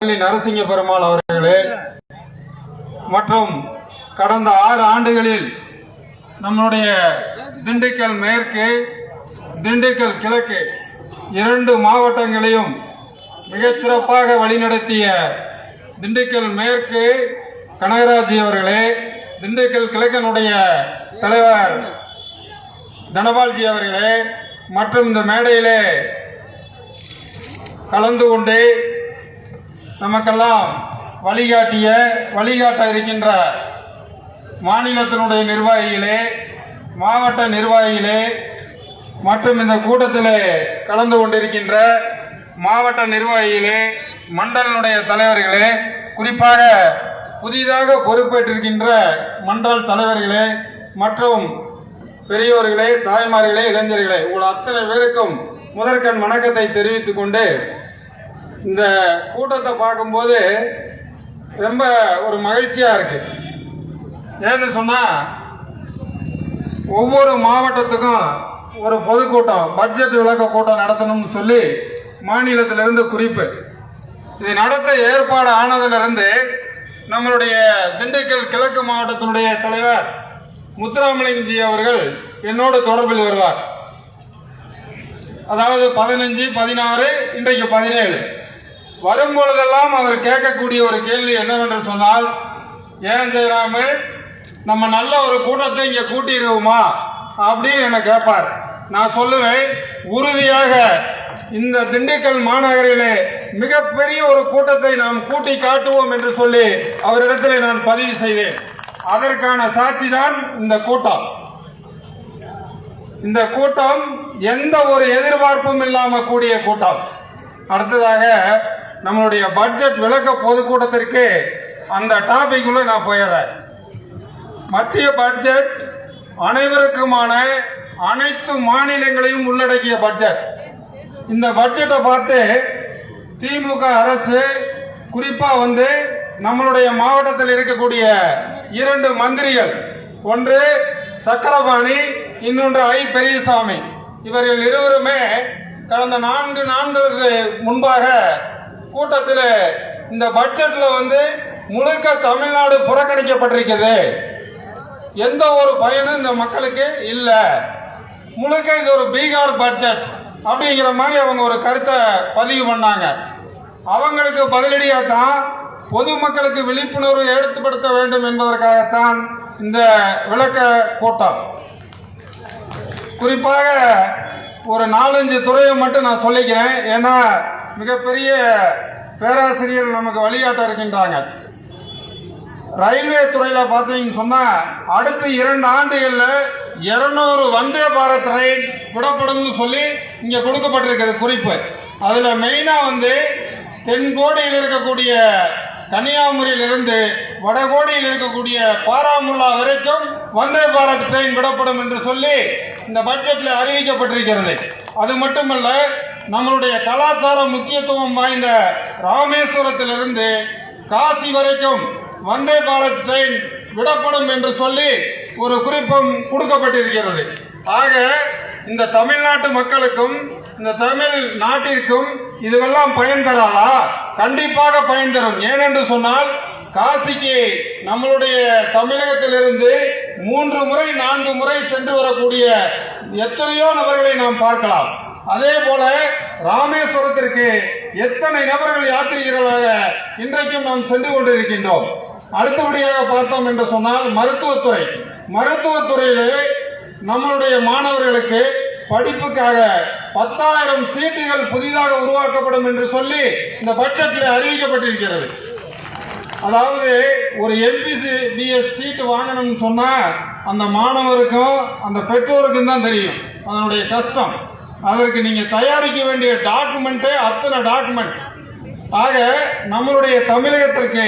நரசிங்க பெருமாள் அவர்களே மற்றும் கடந்த ஆறு ஆண்டுகளில் நம்முடைய திண்டுக்கல் மேற்கு திண்டுக்கல் கிழக்கு இரண்டு மாவட்டங்களையும் மிகச்சிறப்பாக வழிநடத்திய திண்டுக்கல் மேற்கு கனகராஜ் அவர்களே திண்டுக்கல் கிழக்கனுடைய தலைவர் தனபால்ஜி அவர்களே மற்றும் இந்த மேடையிலே கலந்து கொண்டு நமக்கெல்லாம் வழிகாட்டிய வழிகாட்ட இருக்கின்ற மாநிலத்தினுடைய நிர்வாகிகளே மாவட்ட நிர்வாகிகளே மற்றும் இந்த கூட்டத்திலே கலந்து கொண்டிருக்கின்ற மாவட்ட நிர்வாகிகளே மண்டலனுடைய தலைவர்களே குறிப்பாக புதிதாக பொறுப்பேற்றிருக்கின்ற மண்டல் தலைவர்களே மற்றும் பெரியோர்களே தாய்மார்களே இளைஞர்களே உங்கள் அத்தனை பேருக்கும் முதற்கண் வணக்கத்தை தெரிவித்துக் கொண்டு இந்த கூட்டத்தை பார்க்கும்போது ரொம்ப ஒரு மகிழ்ச்சியா இருக்கு. ஏன்னு சொன்னா ஒவ்வொரு மாவட்டத்துக்கும் ஒரு பொதுக்கூட்டம் பட்ஜெட் விளக்க கூட்டம் நடத்தணும்னு சொல்லி மாநிலத்திலிருந்து குறிப்பு. இது நடத்த ஏற்பாடு ஆனதிலிருந்து நம்மளுடைய திண்டுக்கல் கிழக்கு மாவட்டத்தினுடைய தலைவர் முத்துராமலிங்கஜி அவர்கள் என்னோடு தொடர்பில் வருவார். அதாவது பதினஞ்சு பதினாறு இன்றைக்கு பதினேழு. வரும் பொழுதெல்லாம் அவர் கேட்கக்கூடிய ஒரு கேள்வி என்னவென்று சொன்னால் ஏன் ஜெயராமு நம்ம நல்ல ஒரு கூட்டத்தை இங்க கூட்டிடுவோமா அப்படின்னு என்ன கேட்பார். நான் சொல்லுவேன் உறுதியாக இந்த திண்டுக்கல் மாநகரிலே மிகப்பெரிய ஒரு கூட்டத்தை நாம் கூட்டி காட்டுவோம் என்று சொல்லி அவரிடத்தில் நான் பதிவு செய்தேன். அதற்கான சாட்சி தான் இந்த கூட்டம். இந்த கூட்டம் எந்த ஒரு எதிர்பார்ப்பும் இல்லாம கூடிய கூட்டம். அடுத்ததாக நம்மளுடைய பட்ஜெட் விளக்க பொதுக்கூட்டத்திற்கு அந்த டாபிக் உள்ள நான் போயிடுறேன். மத்திய பட்ஜெட் அனைவருக்குமான அனைத்து மாநிலங்களையும் உள்ளடக்கிய பட்ஜெட் இந்த பட்ஜெட்டை பார்த்து திமுக அரசு குறிப்பா வந்து நம்மளுடைய மாவட்டத்தில் இருக்கக்கூடிய இரண்டு மந்திரிகள். ஒன்று சக்கரபாணி இன்னொன்று ஐ பெரியசாமி. இவர்கள் இருவருமே கடந்த நான்கு நான்களுக்கு முன்பாக கூட்டத்தில் இந்த பட்ஜெட்ல வந்து முழுக்க தமிழ்நாடு புறக்கணிக்கப்பட்டிருக்கிறது எந்த ஒரு பயனும் இந்த மக்களுக்கு இல்லை. முழுக்க இது ஒரு பீகார் பட்ஜெட் அப்படிங்கிற மாதிரி அவங்க ஒரு கருத்தை பதிவு பண்ணாங்க. அவங்களுக்கு பதிலடியாக தான் பொதுமக்களுக்கு விழிப்புணர்வு ஏற்படுத்த வேண்டும் என்பதற்காகத்தான் இந்த விளக்க கூட்டம். குறிப்பாக ஒரு நாலஞ்சு துறையை மட்டும் நான் சொல்லிக்கிறேன். ஏன்னா மிகப்பெரிய பேராசிரியர்கள் நமக்கு வழிகாட்ட இருக்கின்றாங்க. ரயில்வே துறையில் பார்த்தீங்கன்னு சொன்னால் அடுத்த இரண்டு ஆண்டுகளில் இருநூறு வந்தே பாரத் ரயில் விடப்படும்னு சொல்லி இங்கே கொடுக்கப்பட்டிருக்கிறது குறிப்பு. அதில் மெயினாக வந்து தென்கோடியில் இருக்கக்கூடிய கன்னியாகுமரியிலிருந்து வடகோடியில் இருக்கக்கூடிய பாராமுல்லா வரைக்கும் வந்தே பாரத் ட்ரெயின் விடப்படும் என்று சொல்லி இந்த பட்ஜெட்டில் அறிவிக்கப்பட்டிருக்கிறது. அது மட்டுமல்ல நம்மளுடைய கலாச்சார முக்கியத்துவம் வாய்ந்த ராமேஸ்வரத்திலிருந்து காசி வரைக்கும் வந்தே பாரத் ட்ரெயின் விடப்படும் என்று சொல்லி ஒரு குறிப்பும் கொடுக்கப்பட்டிருக்கிறது. ஆக இந்த தமிழ்நாட்டு மக்களுக்கும் இந்த தமிழ் நாட்டிற்கும் இதுவெல்லாம் பயன் தராதா? கண்டிப்பாக பயன் தரும். ஏனென்று சொன்னால் காசிக்கு நம்மளுடைய தமிழகத்திலிருந்து மூன்று முறை நான்கு முறை சென்று வரக்கூடிய எத்தனையோ நபர்களை நாம் பார்க்கலாம். அதே போல ராமேஸ்வரத்திற்கு எத்தனை நபர்கள் யாத்திரிகர்களாக இன்றைக்கும் நாம் சென்று கொண்டிருக்கின்றோம்? அடுத்தபடியாக பார்த்தோம் என்று சொன்னால் மருத்துவத்துறை. மருத்துவத்துறையிலே நம்மளுடைய மாணவர்களுக்கு படிப்புக்காக பத்தாயிரம் சீட்டுகள் புதிதாக உருவாக்கப்படும் என்று சொல்லி இந்த பட்ஜெட்டில் அறிவிக்கப்பட்டிருக்கிறது. அதாவது ஒரு எம்பிசி பிஎஸ் சீட்டு வாங்கணும்னு சொன்னால் அந்த மாணவருக்கும் அந்த பெற்றோருக்கும் தான் தெரியும். அதனுடைய கஷ்டம். அதற்கு நீங்க தயாரிக்க வேண்டிய டாக்குமெண்ட்டே அத்தனை டாக்குமெண்ட். ஆக நம்மளுடைய தமிழகத்திற்கு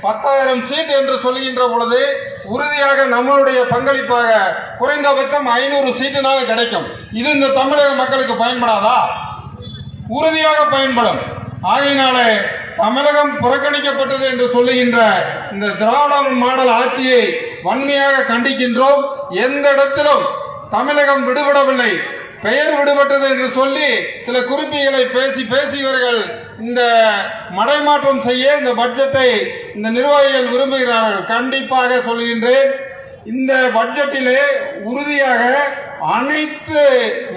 பத்தாயிரம் சீட் என்று சொல்கின்ற பொழுது உறுதியாக நம்மளுடைய பங்களிப்பாக குறைந்தபட்சம் ஐநூறு சீட்டுனால கிடைக்கும். இது இந்த தமிழக மக்களுக்கு பயன்படாதா? உறுதியாக பயன்படும். ஆகையினாலே தமிழகம் புறக்கணிக்கப்பட்டது என்று சொல்லுகின்ற இந்த திராவிட மாடல் ஆட்சியை வன்மையாக கண்டிக்கின்றோம். எந்த இடத்திலும் தமிழகம் விடுபடவில்லை. பெயர் விடுபட்டது என்று சொல்லி சில குறிப்புகளை பேசி பேசி இவர்கள் இந்த மடைமாற்றம் செய்ய இந்த பட்ஜெட்டை இந்த நிர்வாகிகள் விரும்புகிறார்கள். கண்டிப்பாக சொல்கின்றேன் இந்த பட்ஜெட்டிலே உறுதியாக அனைத்து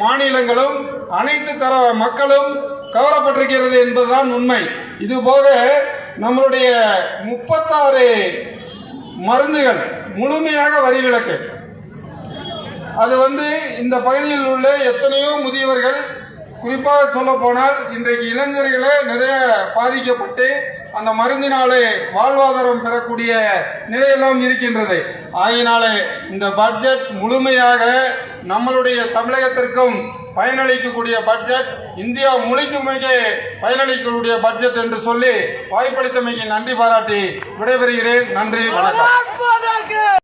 மாநிலங்களும் அனைத்து தர மக்களும் கவரப்பட்டிருக்கிறது என்பதுதான் உண்மை. இது போக நம்மளுடைய முப்பத்தாறு மருந்துகள் முழுமையாக வரி விலக்கு. அது வந்து இந்த பகுதியில் உள்ள எத்தனையோ முதியவர்கள் குறிப்பாக சொல்ல போனால் இன்றைக்கு இளைஞர்களே நிறைய பாதிக்கப்பட்டு அந்த மருந்தினாலே வாழ்வாதாரம் பெறக்கூடிய நிலையெல்லாம் இருக்கின்றது. ஆகினாலே இந்த பட்ஜெட் முழுமையாக நம்மளுடைய தமிழகத்திற்கும் பயனளிக்கக்கூடிய பட்ஜெட் இந்தியா முழுக்குமைக்கு பயனளிக்கக்கூடிய பட்ஜெட் என்று சொல்லி வாய்ப்பளித்தமைக்கு நன்றி பாராட்டி விடைபெறுகிறேன். நன்றி வணக்கம்.